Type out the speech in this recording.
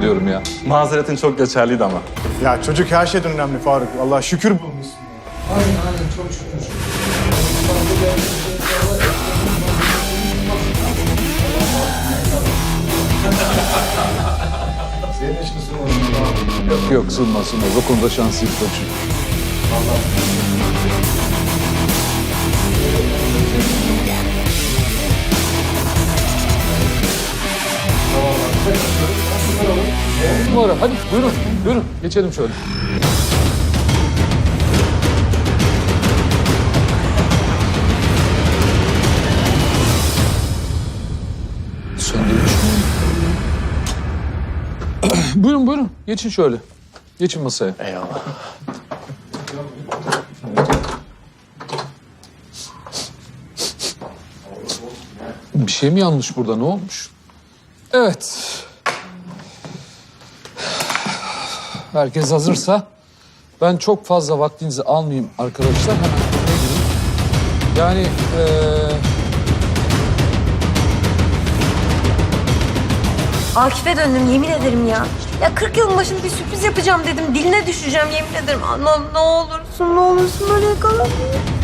Diyorum ya. Mazeretin çok geçerliydi ama. Ya çocuk her şeyden önemli Faruk. Allah şükür bulmuşsun. Yok yok sığmaz sığmaz. O konuda şanslıyım koçum. Numara hadi buyurun buyurun geçelim şöyle. Söndürmüş buyurun buyurun geçin şöyle. Geçin masaya. Eyvallah. Bir şey mi yanlış burada? Ne olmuş? Evet. Herkes hazırsa ben çok fazla vaktinizi almayayım arkadaşlar. Hemen konuya gireyim. Yani eee Akif'e döndüm yemin ederim ya. Ya 40 yılın başında bir sürpriz yapacağım dedim. Diline düşeceğim yemin ederim. Anam ne olursun ne olursun böyle yakalanmayayım.